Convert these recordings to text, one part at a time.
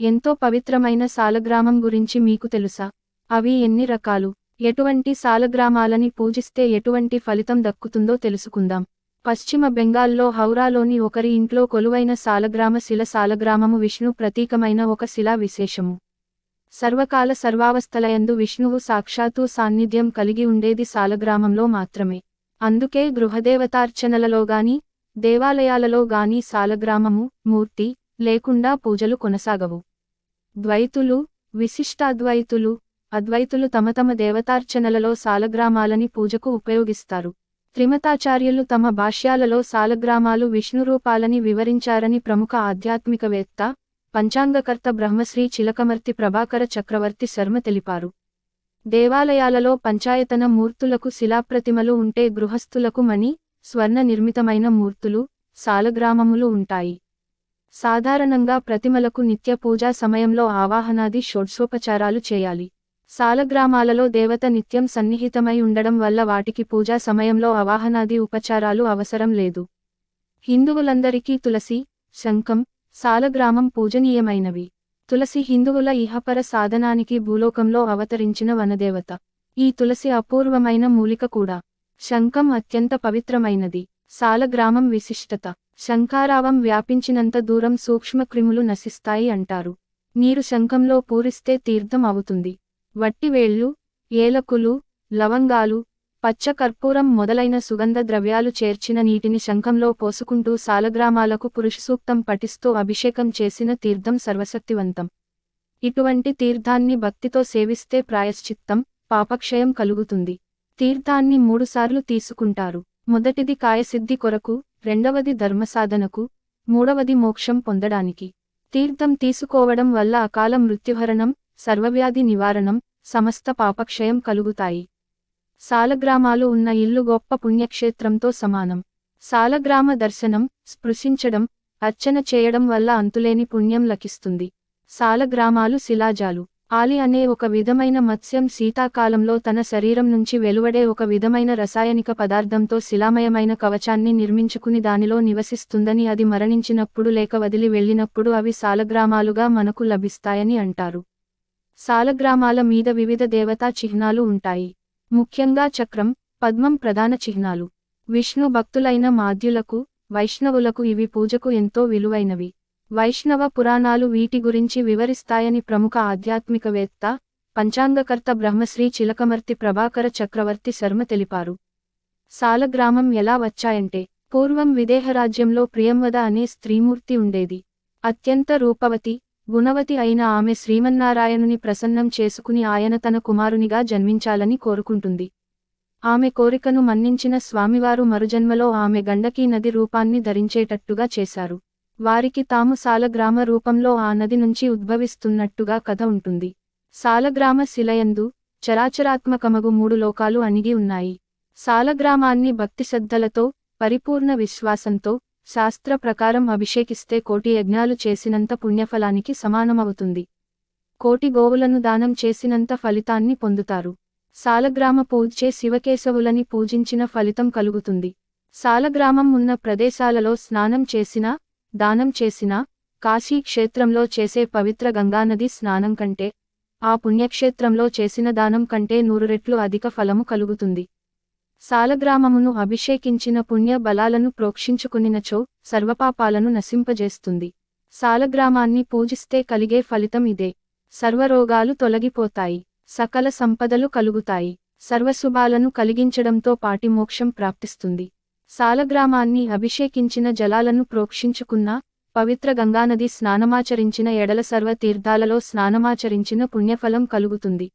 ఎంతో పవిత్రమైన సాలగ్రామం గురించి మీకు తెలుసా? అవి ఎన్ని రకాలు? ఎటువంటి సాలగ్రామాలని పూజిస్తే ఎటువంటి ఫలితం దక్కుతుందో తెలుసుకుందాం. పశ్చిమ బెంగాల్లో హౌరాలోని ఒకరి ఇంట్లో కొలువైన సాలగ్రామ శిల సాలగ్రామము విష్ణు ప్రతీకమైన ఒక శిలా విశేషము. సర్వకాల సర్వావస్థలయందు విష్ణువు సాక్షాత్తు సాన్నిధ్యం కలిగి ఉండేది సాలగ్రామంలో మాత్రమే. అందుకే గృహదేవతార్చనలలో గాని దేవాలయాలలో గాని సాలగ్రామము మూర్తి లేకుండా పూజలు కొనసాగవు. ద్వైతులు విశిష్టాద్వైతులు అద్వైతులు తమ తమ దేవతార్చనలలో సాలగ్రామాలని పూజకు ఉపయోగిస్తారు. త్రిమతాచార్యులు తమ భాష్యాలలో సాలగ్రామాలు విష్ణురూపాలని వివరించారని ప్రముఖ ఆధ్యాత్మికవేత్త పంచాంగకర్త బ్రహ్మశ్రీ చిలకమర్తి ప్రభాకర చక్రవర్తి శర్మ తెలిపారు. దేవాలయాలలో పంచాయతన మూర్తులకు శిలాప్రతిమలు ఉంటే గృహస్థులకు మణి స్వర్ణ నిర్మితమైన మూర్తులు సాలగ్రామములు ఉంటాయి. సాధారణంగా ప్రతిమలకు నిత్య పూజా సమయంలో ఆవాహనాది షోడ్సోపచారాలు చేయాలి. సాలగ్రామాలలో దేవత నిత్యం సన్నిహితమై ఉండడం వల్ల వాటికి పూజా సమయంలో అవాహనాది ఉపచారాలు అవసరం లేదు. హిందువులందరికీ తులసి శంఖం సాలగ్రామం పూజనీయమైనవి. తులసి హిందువుల ఇహపర సాధనానికి భూలోకంలో అవతరించిన వనదేవత. ఈ తులసి అపూర్వమైన మూలిక కూడా. శంఖం అత్యంత పవిత్రమైనది. సాలగ్రామం విశిష్టత. శంఖారావం వ్యాపించినంత దూరం సూక్ష్మక్రిములు నశిస్తాయి అంటారు. నీరు శంఖంలో పూరిస్తే తీర్థం అవుతుంది. వట్టివేళ్ళు ఏలకులు లవంగాలు పచ్చకర్పూరం మొదలైన సుగంధ ద్రవ్యాలు చేర్చిన నీటిని శంఖంలో పోసుకుంటూ సాలగ్రామాలకు పురుషసూక్తం పఠిస్తూ అభిషేకం చేసిన తీర్థం సర్వశక్తివంతం. ఇటువంటి తీర్థాన్ని భక్తితో సేవిస్తే ప్రాయశ్చిత్తం పాపక్షయం కలుగుతుంది. తీర్థాన్ని మూడుసార్లు తీసుకుంటారు. మొదటిది కాయసిద్ధి కొరకు రెండవది ధర్మసాధనకు మూడవది మోక్షం పొందడానికి. తీర్థం తీసుకోవడం వల్ల అకాల మృత్యుహరణం సర్వవ్యాధి నివారణం సమస్త పాపక్షయం కలుగుతాయి. సాలగ్రామాలు ఉన్న ఇల్లు గొప్ప పుణ్యక్షేత్రంతో సమానం. సాలగ్రామ దర్శనం స్పృశించడం అర్చన చేయడం వల్ల అంతులేని పుణ్యం లకిస్తుంది సాలగ్రామాలు శిలాజాలు. ఆలి అనే ఒక విధమైన మత్స్యం శీతాకాలంలో తన శరీరం నుంచి వెలువడే ఒక విధమైన రసాయనిక పదార్థంతో శిలామయమైన కవచాన్ని నిర్మించుకుని దానిలో నివసిస్తుందని అది మరణించినప్పుడు లేక వదిలి వెళ్ళినప్పుడు అవి సాలగ్రామాలుగా మనకు లభిస్తాయని అంటారు. సాలగ్రామాల మీద వివిధ దేవతా చిహ్నాలు ఉంటాయి. ముఖ్యంగా చక్రం పద్మం ప్రధాన చిహ్నాలు. విష్ణు భక్తులైన మాధ్యులకు వైష్ణవులకు ఇవి పూజకు ఎంతో విలువైనవి. వైష్ణవ పురాణాలు వీటి గురించి వివరిస్తాయని ప్రముఖ ఆధ్యాత్మికవేత్త పంచాంగకర్త బ్రహ్మశ్రీ చిలకమర్తి ప్రభాకర చక్రవర్తి శర్మ తెలిపారు. సాలగ్రామం ఎలా వచ్చాయంటే పూర్వం విదేహరాజ్యంలో ప్రియంవద అనే స్త్రీమూర్తి ఉండేది. అత్యంత రూపవతి గుణవతి అయిన ఆమె శ్రీమన్నారాయణుని ప్రసన్నం చేసుకుని ఆయన తన కుమారునిగా జన్మించాలని కోరుకుంటుంది. ఆమె కోరికను మన్నించిన స్వామివారు మరుజన్మలో ఆమె గండకీ నది రూపాన్ని ధరించేటట్టుగా చేశారు. వారికి తాము సాలగ్రామ రూపంలో ఆ నది నుంచి ఉద్భవిస్తున్నట్టుగా కథ ఉంటుంది. సాలగ్రామ శిలయందు చరాచరాత్మకమగు మూడు లోకాలు అణిగి ఉన్నాయి. సాలగ్రామాన్ని భక్తిశ్రద్ధలతో పరిపూర్ణ విశ్వాసంతో శాస్త్ర ప్రకారం అభిషేకిస్తే కోటి యజ్ఞాలు చేసినంత పుణ్యఫలానికి సమానమవుతుంది కోటి గోవులను దానం చేసినంత ఫలితాన్ని పొందుతారు. సాలగ్రామ పూజే శివకేశవులని పూజించిన ఫలితం కలుగుతుంది. సాలగ్రామం ఉన్న ప్రదేశాలలో స్నానం చేసినా దానం చేసినా కాశీక్షేత్రంలో చేసే పవిత్ర గంగానది స్నానం కంటే ఆ పుణ్యక్షేత్రంలో చేసిన దానం కంటే నూరు రెట్లు అధిక ఫలము కలుగుతుంది. సాలగ్రామమును అభిషేకించిన పుణ్య బలాలను ప్రోక్షించుకునినచో సర్వపాపాలను నశింపజేస్తుంది. సాలగ్రామాన్ని పూజిస్తే కలిగే ఫలితం ఇదే. సర్వరోగాలు తొలగిపోతాయి. సకల సంపదలు కలుగుతాయి. సర్వశుభాలను కలిగించడంతో పాటి మోక్షం ప్రాప్తిస్తుంది. సాలగ్రామాన్ని అభిషేకించిన జలాలను ప్రోక్షించుకున్న పవిత్ర గంగానది స్నానమాచరించిన ఎడల సర్వ తీర్థాలలో స్నానమాచరించిన పుణ్యఫలం కలుగుతుంది.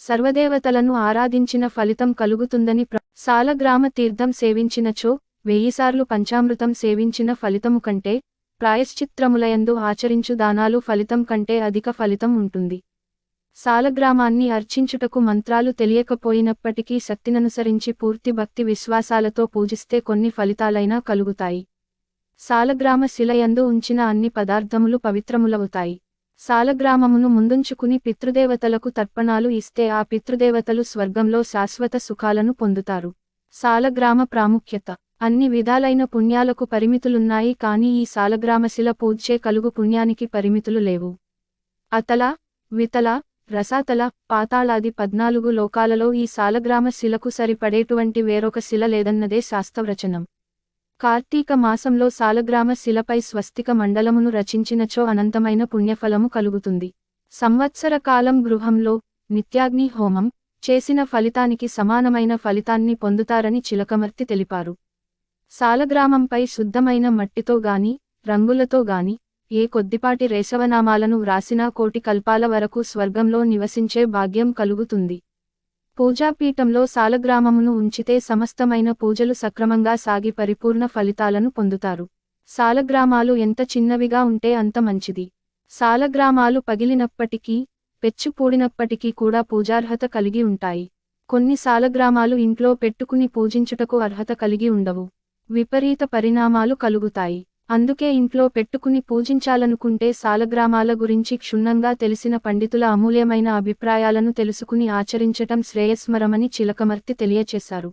సర్వదేవతలను ఆరాధించిన ఫలితం కలుగుతుందని ప్ర సాలగ్రామ తీర్థం సేవించినచో వెయ్యిసార్లు పంచామృతం సేవించిన ఫలితము కంటే ప్రాయశ్చిత్రములయందు ఆచరించు దానాలు ఫలితం కంటే అధిక ఫలితం ఉంటుంది. సాలగ్రామాన్ని అర్చించుటకు మంత్రాలు తెలియకపోయినప్పటికీ శక్తిననుసరించి పూర్తి భక్తి విశ్వాసాలతో పూజిస్తే కొన్ని ఫలితాలైనా కలుగుతాయి. సాలగ్రామ శిలయందు ఉంచిన అన్ని పదార్థములు పవిత్రములవుతాయి. సాలగ్రామమును ముందుంచుకుని పితృదేవతలకు తర్పణాలు ఇస్తే ఆ పితృదేవతలు స్వర్గంలో శాశ్వత సుఖాలను పొందుతారు. సాలగ్రామ ప్రాముఖ్యత. అన్ని విధాలైన పుణ్యాలకు పరిమితులున్నాయి కానీ ఈ సాలగ్రామశిల పూజే కలుగు పుణ్యానికి పరిమితులు లేవు. అతల వితల రసాతల పాతాళాది పద్నాలుగు లోకాలలో ఈ సాలగ్రామ శిలకు సరిపడేటువంటి వేరొక శిల లేదన్నదే శాస్త్రవచనం. కార్తీక మాసంలో సాలగ్రామ శిలపై స్వస్తిక మండలమును రచించినచో అనంతమైన పుణ్యఫలము కలుగుతుంది. సంవత్సర కాలం గృహంలో నిత్యాగ్ని హోమం చేసిన ఫలితానికి సమానమైన ఫలితాన్ని పొందుతారని చిలకమర్తి తెలిపారు. సాలగ్రామంపై శుద్ధమైన మట్టితో గాని రంగులతో గాని ఏ కొద్దిపాటి రేషవనామాలను వ్రాసినా కోటి కల్పాల వరకు స్వర్గంలో నివసించే భాగ్యం కలుగుతుంది. పూజాపీఠంలో సాలగ్రామమును ఉంచితే సమస్తమైన పూజలు సక్రమంగా సాగి పరిపూర్ణ ఫలితాలను పొందుతారు. సాలగ్రామాలు ఎంత చిన్నవిగా ఉంటే అంత మంచిది. సాలగ్రామాలు పగిలినప్పటికీ పెచ్చుపూడినప్పటికీ కూడా పూజార్హత కలిగి ఉంటాయి. కొన్ని సాలగ్రామాలు ఇంట్లో పెట్టుకుని పూజించుటకు అర్హత కలిగి ఉండవు. విపరీత పరిణామాలు కలుగుతాయి. అందుకే ఇంట్లో పెట్టుకుని పూజించాలనుకుంటే సాలగ్రామాల గురించి క్షుణ్ణంగా తెలిసిన పండితుల అమూల్యమైన అభిప్రాయాలను తెలుసుకుని ఆచరించటం శ్రేయస్మరమని చిలకమర్తి తెలియచేశారు.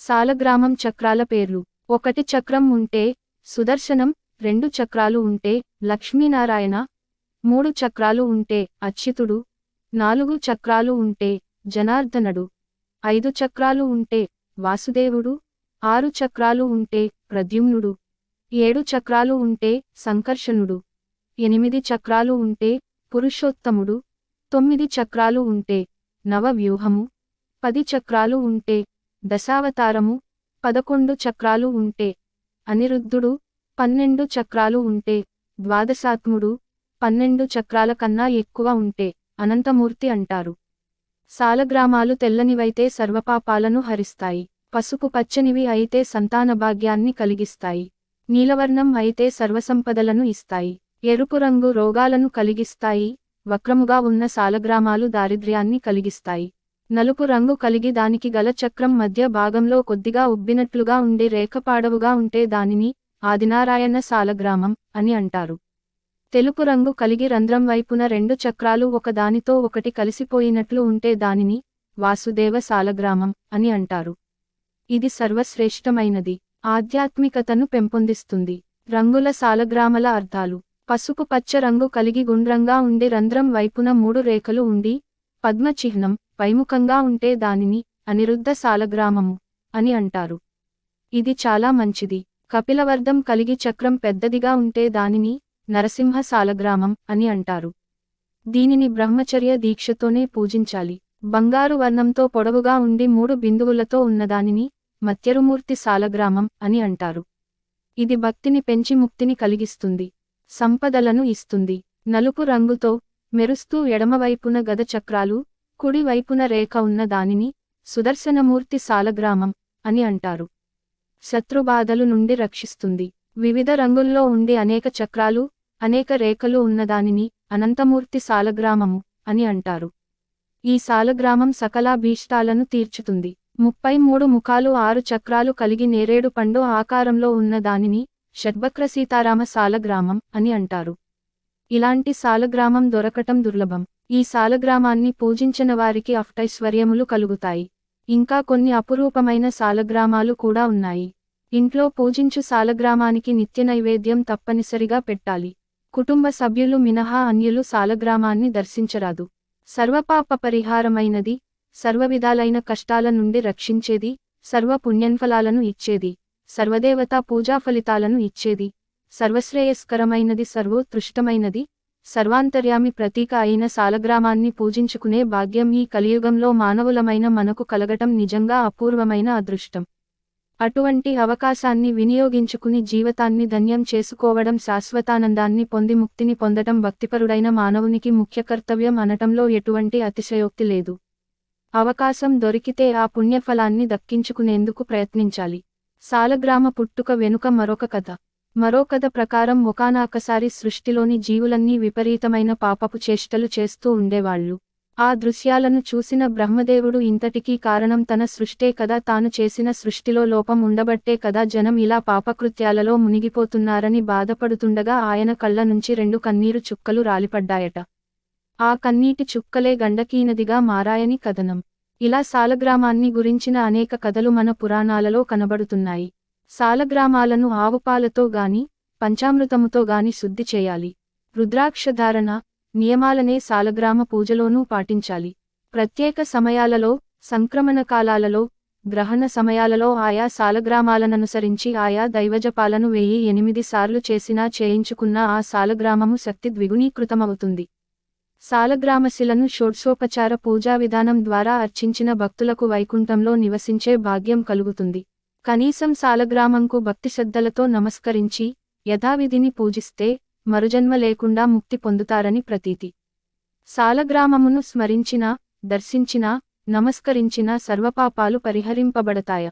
సాలగ్రామం చక్రాల పేర్లు. ఒకటి చక్రం ఉంటే సుదర్శనం రెండు చక్రాలు ఉంటే లక్ష్మీనారాయణ మూడు చక్రాలు ఉంటే అచ్యుతుడు నాలుగు చక్రాలు ఉంటే జనార్దనుడు ఐదు చక్రాలు ఉంటే వాసుదేవుడు ఆరు చక్రాలు ఉంటే ప్రద్యుమ్నుడు. ఏడు చక్రాలు ఉంటే సంకర్షణుడు. ఎనిమిది చక్రాలు ఉంటే పురుషోత్తముడు. తొమ్మిది చక్రాలు ఉంటే నవవ్యూహము. పది చక్రాలు ఉంటే దశావతారము. పదకొండు చక్రాలు ఉంటే అనిరుద్ధుడు. పన్నెండు చక్రాలు ఉంటే ద్వాదశాత్ముడు. పన్నెండు చక్రాల కన్నా ఎక్కువ ఉంటే అనంతమూర్తి అంటారు. సాలగ్రామాలు తెల్లనివైతే సర్వపాపాలను హరిస్తాయి. పసుపు పచ్చనివి అయితే సంతాన భాగ్యాన్ని కలిగిస్తాయి. నీలవర్ణం అయితే సర్వసంపదలను ఇస్తాయి. ఎరుపు రంగు రోగాలను కలిగిస్తాయి. వక్రముగా ఉన్న సాలగ్రామాలు దారిద్ర్యాన్ని కలిగిస్తాయి. నలుపు రంగు కలిగి దానికి గల చక్రం మధ్య భాగంలో కొద్దిగా ఉబ్బినట్లుగా ఉండి రేఖపాడవుగా ఉంటే దానిని ఆదినారాయణ సాలగ్రామం అని అంటారు. తెలుపు రంగు కలిగి రంధ్రం వైపున రెండు చక్రాలు ఒకదానితో ఒకటి కలిసిపోయినట్లు ఉంటే దానిని వాసుదేవ సాలగ్రామం అని అంటారు. ఇది సర్వశ్రేష్టమైనది. ఆధ్యాత్మికతను పెంపొందిస్తుంది. రంగుల సాలగ్రామల అర్థాలు. పసుపు పచ్చ రంగు కలిగి గుండ్రంగా ఉండే రంధ్రం వైపున మూడు రేఖలు ఉండి పద్మ చిహ్నం పైముఖంగా ఉంటే దానిని అనిరుద్ధ సాలగ్రామము అని అంటారు. ఇది చాలా మంచిది. కపిలవర్ధం కలిగి చక్రం పెద్దదిగా ఉంటే దానిని నరసింహ సాలగ్రామం అని అంటారు. దీనిని బ్రహ్మచర్య దీక్షతోనే పూజించాలి. బంగారు వర్ణంతో పొడవుగా ఉండి మూడు బిందువులతో ఉన్నదానిని మత్యరుమూర్తి సాలగ్రామం అని అంటారు. ఇది భక్తిని పెంచి ముక్తిని కలిగిస్తుంది సంపదలను ఇస్తుంది. నలుపు రంగుతో మెరుస్తూ ఎడమవైపున గద చక్రాలు కుడివైపున రేఖ ఉన్న దానిని సుదర్శనమూర్తి సాలగ్రామం అని అంటారు. శత్రుబాధలు నుండి రక్షిస్తుంది. వివిధ రంగుల్లో ఉండి అనేక చక్రాలు అనేక రేఖలు ఉన్నదానిని అనంతమూర్తి సాలగ్రామము అని అంటారు. ఈ సాలగ్రామం సకలాభీష్టాలను తీర్చుతుంది. ముప్పై మూడు ముఖాలు ఆరు చక్రాలు కలిగి నేరేడు పండు ఆకారంలో ఉన్న దానిని షడ్బక్ర సీతారామ సాలగ్రామం అని అంటారు. ఇలాంటి సాలగ్రామం దొరకటం దుర్లభం. ఈ సాలగ్రామాన్ని పూజించిన వారికి అష్టైశ్వర్యములు కలుగుతాయి. ఇంకా కొన్ని అపురూపమైన సాలగ్రామాలు కూడా ఉన్నాయి. ఇంట్లో పూజించు సాలగ్రామానికి నిత్య నైవేద్యం తప్పనిసరిగా పెట్టాలి. కుటుంబ సభ్యులు మినహా అన్యులు సాలగ్రామాన్ని దర్శించరాదు. సర్వపాప పరిహారమైనది సర్వవిధాలైన కష్టాల నుండి రక్షించేది సర్వ పుణ్యన్ఫలాలను ఇచ్చేది సర్వదేవతా పూజా ఫలితాలను ఇచ్చేది సర్వశ్రేయస్కరమైనది సర్వోత్కృష్టమైనది సర్వాంతర్యామి ప్రతీక అయిన సాలగ్రామాన్ని పూజించుకునే భాగ్యం ఈ కలియుగంలో మానవులమైన మనకు కలగటం నిజంగా అపూర్వమైన అదృష్టం. అటువంటి అవకాశాన్ని వినియోగించుకుని జీవితాన్ని ధన్యం చేసుకోవడం శాశ్వతానందాన్ని పొంది ముక్తిని పొందటం భక్తిపరుడైన మానవునికి ముఖ్య కర్తవ్యం అనటంలో ఎటువంటి అతిశయోక్తి లేదు. అవకాశం దొరికితే ఆ పుణ్యఫలాన్ని దక్కించుకునేందుకు ప్రయత్నించాలి. సాలగ్రామ పుట్టుక వెనుక మరొక కథ. మరో కథ ప్రకారం ఒకానాకసారి సృష్టిలోని జీవులన్నీ విపరీతమైన పాపపు చేష్టలు చేస్తూ ఉండేవాళ్ళు ఆ దృశ్యాలను చూసిన బ్రహ్మదేవుడు ఇంతటికీ కారణం తన సృష్టే కదా తాను చేసిన సృష్టిలో లోపం ఉండబట్టే కదా జనం ఇలా పాపకృత్యాలలో మునిగిపోతున్నారని బాధపడుతుండగా ఆయన కళ్ళ నుంచి రెండు కన్నీరు చుక్కలు రాలిపడ్డాయట. ఆ కన్నీటి చుక్కలే గండకీనదిగా మారాయని కథనం. ఇలా సాలగ్రామాన్ని గురించిన అనేక కథలు మన పురాణాలలో కనబడుతున్నాయి. సాలగ్రామాలను ఆవుపాలతో గాని పంచామృతముతో గాని శుద్ధి చేయాలి. రుద్రాక్షధారణ నియమాలనే సాలగ్రామ పూజలోనూ పాటించాలి. ప్రత్యేక సమయాలలో సంక్రమణ కాలాలలో గ్రహణ సమయాలలో ఆయా సాలగ్రామాలననుసరించి ఆయా దైవజపాలను వెయ్యి ఎనిమిది సార్లు చేసినా చేయించుకున్న ఆ సాలగ్రామము శక్తి ద్విగుణీకృతమవుతుంది. సాలగ్రామశిలను షోడ్సోపచార పూజా విధానం ద్వారా అర్చించిన భక్తులకు వైకుంఠంలో నివసించే భాగ్యం కలుగుతుంది. కనీసం సాలగ్రామంకు భక్తి శ్రద్ధలతో నమస్కరించి యథావిధిని పూజిస్తే మరుజన్మ లేకుండా ముక్తి పొందుతారని ప్రతీతి. సాలగ్రామమును స్మరించినా దర్శించినా నమస్కరించిన సర్వపాపాలు పరిహరింపబడతాయ.